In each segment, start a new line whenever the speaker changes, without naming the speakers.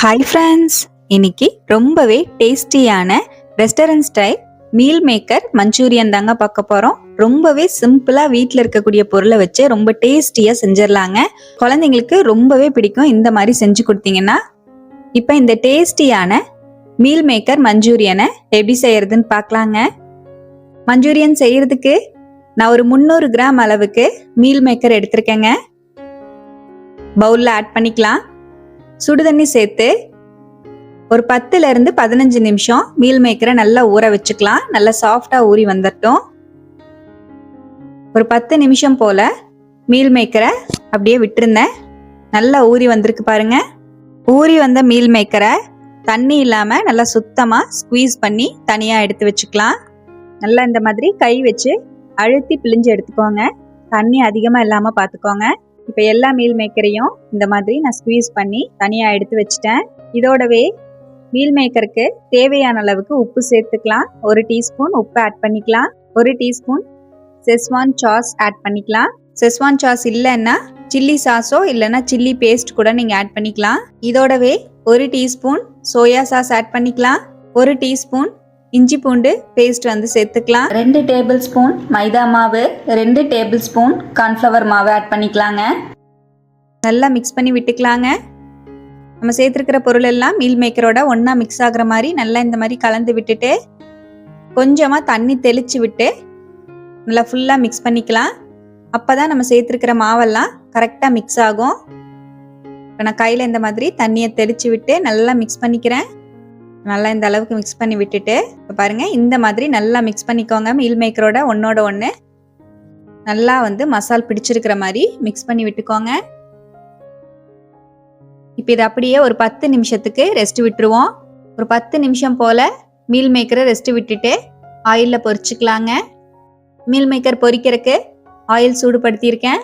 Hi friends இன்னைக்கு ரொம்பவே டேஸ்டியான restaurant style meal maker manchurian தாங்க பார்க்க போகிறோம் ரொம்பவே சிம்பிளாக வீட்டில் இருக்கக்கூடிய பொருளை வச்சு ரொம்ப டேஸ்டியாக செஞ்சிடலாங்க. குழந்தைங்களுக்கு ரொம்பவே பிடிக்கும் இந்த மாதிரி செஞ்சு கொடுத்தீங்கன்னா. இப்போ இந்த டேஸ்டியான மீல் மேக்கர் மஞ்சூரியனை எப்படி செய்யறதுன்னு பார்க்கலாங்க. மஞ்சூரியன் செய்யறதுக்கு நான் ஒரு முந்நூறு கிராம் அளவுக்கு மீல் மேக்கர் எடுத்திருக்கேங்க. பவுலில் ஆட் பண்ணிக்கலாம். சுடுதண்ணி சேர்த்து ஒரு பத்துல இருந்து பதினஞ்சு நிமிஷம் மீல் மேக்கரை நல்லா ஊற வச்சுக்கலாம். நல்லா சாஃப்டா ஊறி வந்துட்டோம் ஒரு பத்து நிமிஷம் போல மீல் மேக்கரை அப்படியே விட்டுருந்தேன். நல்லா ஊறி வந்திருக்கு பாருங்க. ஊறி வந்த மீல் மேக்கரை தண்ணி இல்லாம நல்லா சுத்தமா ஸ்குவீஸ் பண்ணி தனியா எடுத்து வச்சுக்கலாம். நல்லா இந்த மாதிரி கை வச்சு அழுத்தி பிழிஞ்சு எடுத்துக்கோங்க. தண்ணி அதிகமா இல்லாம பாத்துக்கோங்க. இப்போ எல்லா மீல் மேக்கரையும் இந்த மாதிரி நான் ஸ்குவீஸ் பண்ணி தனியாக எடுத்து வச்சுட்டேன். இதோடவே மீல் மேக்கருக்கு தேவையான அளவுக்கு உப்பு சேர்த்துக்கலாம். ஒரு டீஸ்பூன் உப்பு ஆட் பண்ணிக்கலாம். ஒரு டீஸ்பூன் செஸ்வான் சாஸ் ஆட் பண்ணிக்கலாம். செஸ்வான் சாஸ் இல்லைன்னா சில்லி சாஸோ இல்லைன்னா சில்லி பேஸ்ட் கூட நீங்கள் ஆட் பண்ணிக்கலாம். இதோடவே ஒரு டீஸ்பூன் சோயா சாஸ் ஆட் பண்ணிக்கலாம். ஒரு டீஸ்பூன் இஞ்சி பூண்டு பேஸ்ட் வந்து சேர்த்துக்கலாம். ரெண்டு டேபிள் ஸ்பூன் மைதா மாவு ரெண்டு டேபிள் ஸ்பூன் கார்ன்ஃப்ளவர் மாவு ஆட் பண்ணிக்கலாங்க. நல்லா மிக்ஸ் பண்ணி விட்டுக்கலாங்க. நம்ம சேர்த்துருக்கிற பொருள் எல்லாம் மீல் மேக்கரோட ஒன்றா மிக்ஸ் ஆகுற மாதிரி நல்லா இந்த மாதிரி கலந்து விட்டுட்டு கொஞ்சமாக தண்ணி தெளித்து விட்டு நல்லா ஃபுல்லாக மிக்ஸ் பண்ணிக்கலாம். அப்போ தான் நம்ம சேர்த்துருக்கிற மாவெல்லாம் கரெக்டாக மிக்ஸ் ஆகும். இப்போ நான் கையில் இந்த மாதிரி தண்ணியை தெளித்து விட்டு நல்லா மிக்ஸ் பண்ணிக்கிறேன். நல்லா இந்த அளவுக்கு மிக்ஸ் பண்ணி விட்டுட்டு பாருங்கள் இந்த மாதிரி நல்லா மிக்ஸ் பண்ணிக்கோங்க மீல் மேக்கரோட ஒன்னோட ஒன்று நல்லா வந்து மசால் பிடிச்சிருக்கிற மாதிரி மிக்ஸ் பண்ணி விட்டுக்கோங்க. இப்போ இது அப்படியே ஒரு பத்து நிமிஷத்துக்கு ரெஸ்ட் விட்டுருவோம். ஒரு பத்து நிமிஷம் போல் மீல் மேக்கரை ரெஸ்ட் விட்டுட்டு ஆயிலில் பொரிச்சுக்கலாங்க. மீல் மேக்கர் பொரிக்கிறதுக்கு ஆயில் சூடுபடுத்தியிருக்கேன்.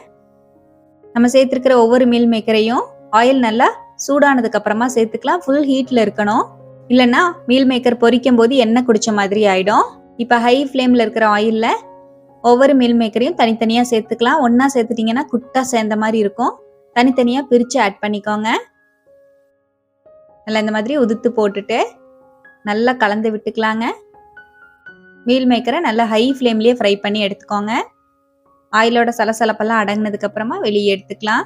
நம்ம சேர்த்துருக்கிற ஒவ்வொரு மீல் மேக்கரையும் ஆயில் நல்லா சூடானதுக்கு அப்புறமா சேர்த்துக்கலாம். ஃபுல் ஹீட்டில் இருக்கணும். இல்லைன்னா மீல் மேக்கர் பொரிக்கும் போது எண்ணெய் குடிச்ச மாதிரி ஆயிடும். இப்போ ஹை ஃப்ளேமில் இருக்கிற ஆயிலில் ஒவ்வொரு மீல் மேக்கரையும் தனித்தனியாக சேர்த்துக்கலாம். ஒன்றா சேர்த்துட்டிங்கன்னா குட்டா சேர்ந்த மாதிரி இருக்கும். தனித்தனியாக பிரித்து ஆட் பண்ணிக்கோங்க. நல்லா இந்த மாதிரி உதுத்து போட்டுட்டு நல்லா கலந்து விட்டுக்கலாங்க. மீல் மேக்கரை நல்லா ஹை ஃப்ளேம்லேயே ஃப்ரை பண்ணி எடுத்துக்கோங்க. ஆயிலோட சலசலப்பெல்லாம் அடங்கினதுக்கு அப்புறமா வெளியே எடுத்துக்கலாம்.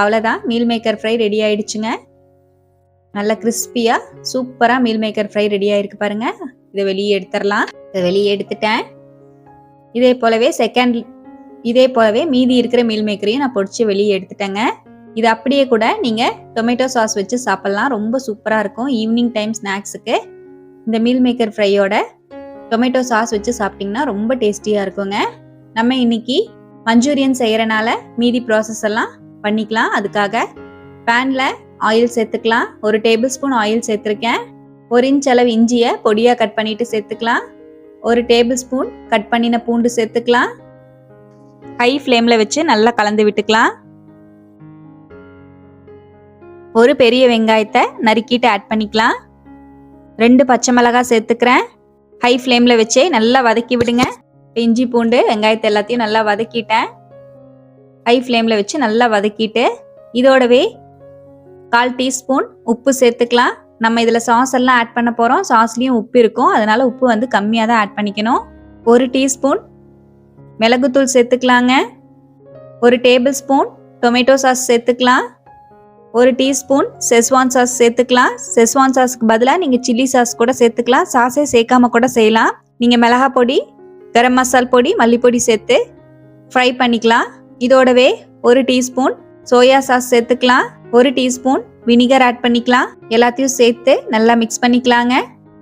அவ்வளோதான் மீல் மேக்கர் ஃப்ரை ரெடி ஆயிடுச்சுங்க. நல்லா கிறிஸ்பியாக சூப்பராக மீல் மேக்கர் ஃப்ரை ரெடி ஆயிருக்கு பாருங்க. இதை வெளியே எடுத்துடலாம். இதை வெளியே எடுத்துட்டேன். இதே போலவே செகண்ட் இதே போலவே மீதி இருக்கிற மீல் மேக்கரையும் நான் பொடிச்சு வெளியே எடுத்துட்டேங்க. இது அப்படியே கூட நீங்கள் டொமேட்டோ சாஸ் வச்சு சாப்பிட்லாம். ரொம்ப சூப்பராக இருக்கும். ஈவினிங் டைம் ஸ்நாக்ஸுக்கு இந்த மீல் மேக்கர் ஃப்ரையோட டொமேட்டோ சாஸ் வச்சு சாப்பிட்டிங்கன்னா ரொம்ப டேஸ்டியாக இருக்குங்க. நம்ம இன்னைக்கு மஞ்சூரியன் செய்கிறனால மீதி ப்ராசஸ் எல்லாம் பண்ணிக்கலாம். அதுக்காக பேனில் ஆயில் சேர்த்துக்கலாம். ஒரு டேபிள் ஸ்பூன் ஆயில் சேர்த்துருக்கேன். ஒரு இன்ச் அளவு இஞ்சியை பொடியாக கட் பண்ணிட்டு சேர்த்துக்கலாம். ஒரு டேபிள் ஸ்பூன் கட் பண்ணின பூண்டு சேர்த்துக்கலாம். ஹை ஃப்ளேமில் வச்சு நல்லா கலந்து விட்டுக்கலாம். ஒரு பெரிய வெங்காயத்தை நறுக்கிட்டு ஆட் பண்ணிக்கலாம். ரெண்டு பச்சை மிளகாய் சேர்த்துக்கிறேன். ஹை ஃப்ளேமில் வச்சே நல்லா வதக்கி விடுங்க. இஞ்சி பூண்டு வெங்காயத்தை எல்லாத்தையும் நல்லா வதக்கிட்டேன். ஹை ஃப்ளேமில் வச்சு நல்லா வதக்கிட்டு இதோடவே கால் டீஸ்பூன் உப்பு சேர்த்துக்கலாம். நம்ம இதில் சாஸ் எல்லாம் ஆட் பண்ண போகிறோம் சாஸ்லேயும் உப்பு இருக்கும். அதனால் உப்பு வந்து கம்மியாக தான் ஆட் பண்ணிக்கணும். ஒரு டீஸ்பூன் மிளகுத்தூள் சேர்த்துக்கலாங்க. ஒரு டேபிள் ஸ்பூன் டொமேட்டோ சாஸ் சேர்த்துக்கலாம். ஒரு டீஸ்பூன் செஸ்வான் சாஸ் சேர்த்துக்கலாம். செஸ்வான் சாஸ்க்கு பதிலாக நீங்கள் சில்லி சாஸ் கூட சேர்த்துக்கலாம். சாஸே சேர்க்காம கூட செய்யலாம். நீங்கள் மிளகா பொடி கரம் மசால் பொடி மல்லிப்பொடி சேர்த்து ஃப்ரை பண்ணிக்கலாம். இதோடவே ஒரு டீஸ்பூன் சோயா சாஸ் சேர்த்துக்கலாம். ஒரு டீஸ்பூன் வினிகர் ஆட் பண்ணிக்கலாம். எல்லாத்தையும் சேர்த்து நல்லா மிக்ஸ் பண்ணிக்கலாங்க.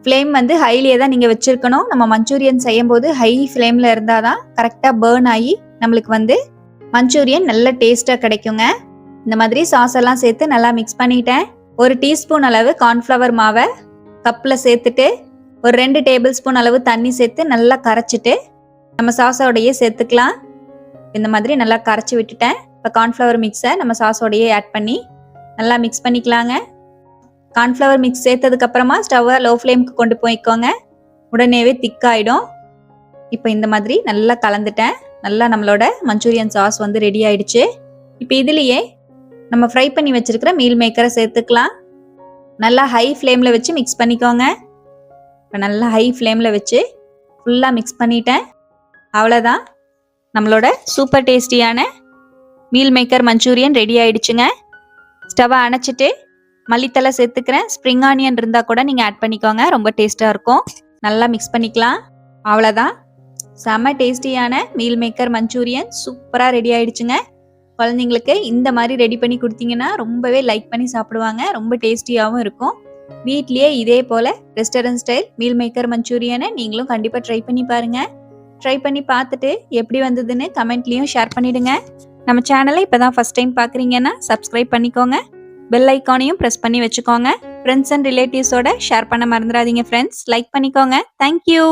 ஃப்ளேம் வந்து ஹைலியே தான் நீங்கள் வச்சுருக்கணும். நம்ம மஞ்சூரியன் செய்யும் போது ஹை ஃப்ளேமில் இருந்தால் தான் கரெக்டாக பேர்ன் ஆகி நம்மளுக்கு வந்து மஞ்சூரியன் நல்ல டேஸ்ட்டாக கிடைக்குங்க. இந்த மாதிரி சாஸ் எல்லாம் சேர்த்து நல்லா மிக்ஸ் பண்ணிட்டேன். ஒரு டீஸ்பூன் அளவு கார்ன்ஃப்ளவர் மாவை கப்பில் சேர்த்துட்டு ஒரு ரெண்டு டேபிள் ஸ்பூன் அளவு தண்ணி சேர்த்து நல்லா கரைச்சிட்டு நம்ம சாஸோடையே சேர்த்துக்கலாம். இந்த மாதிரி நல்லா கரைச்சி விட்டுட்டேன். இப்போ கார்ன்ஃப்ளவர் மிக்ஸை நம்ம சாஸோடையே ஆட் பண்ணி நல்லா மிக்ஸ் பண்ணிக்கலாங்க. கார்ன்ஃப்ளவர் மிக்ஸ் சேர்த்ததுக்கு அப்புறமா ஸ்டவ்வை லோ ஃப்ளேமுக்கு கொண்டு போய்க்கோங்க. உடனேவே திக்காயிடும். இப்போ இந்த மாதிரி நல்லா கலந்துட்டேன். நல்லா நம்மளோட மஞ்சூரியன் சாஸ் வந்து ரெடி ஆயிடுச்சு. இப்போ இதுலேயே நம்ம ஃப்ரை பண்ணி வச்சிருக்கிற மீல் மேக்கரை சேர்த்துக்கலாம். நல்லா ஹை ஃப்ளேமில் வச்சு மிக்ஸ் பண்ணிக்கோங்க. இப்போ நல்லா ஹை ஃப்ளேமில் வச்சு ஃபுல்லாக மிக்ஸ் பண்ணிட்டேன். அவ்வளோதான் நம்மளோட சூப்பர் டேஸ்டியான மீல் மேக்கர் மஞ்சூரியன் ரெடி ஆயிடுச்சுங்க. ஸ்டவ்வை அணைச்சிட்டு மல்லித்தலை சேர்த்துக்கிறேன். ஸ்ப்ரிங் ஆனியன் இருந்தால் கூட நீங்கள் ஆட் பண்ணிக்கோங்க. ரொம்ப டேஸ்ட்டாக இருக்கும். நல்லா மிக்ஸ் பண்ணிக்கலாம். அவ்வளோதான் செம்ம டேஸ்டியான மீல் மேக்கர் மஞ்சூரியன் சூப்பராக ரெடி ஆயிடுச்சுங்க. குழந்தைங்களுக்கு இந்த மாதிரி ரெடி பண்ணி கொடுத்தீங்கன்னா ரொம்பவே லைக் பண்ணி சாப்பிடுவாங்க. ரொம்ப டேஸ்டியாகவும் இருக்கும். வீட்லேயே இதே போல் ரெஸ்டாரண்ட் ஸ்டைல் மீல் மேக்கர் மஞ்சூரியனை நீங்களும் கண்டிப்பாக ட்ரை பண்ணி பாருங்கள் ட்ரை பண்ணி பார்த்துட்டு எப்படி வந்ததுன்னு கமெண்ட்லேயும் ஷேர் பண்ணிவிடுங்க நம்ம சேனலை இப்போ தான் ஃபஸ்ட் டைம் பார்க்குறீங்கன்னா சப்ஸ்கிரைப் பண்ணிக்கோங்க. பெல் ஐக்கானையும் ப்ரெஸ் பண்ணி வச்சுக்கோங்க. ஃப்ரெண்ட்ஸ் அண்ட் ரிலேட்டிவ்ஸோட ஷேர் பண்ண மறந்துடாதீங்க ஃப்ரெண்ட்ஸ் லைக் பண்ணிக்கோங்க. தேங்க்யூ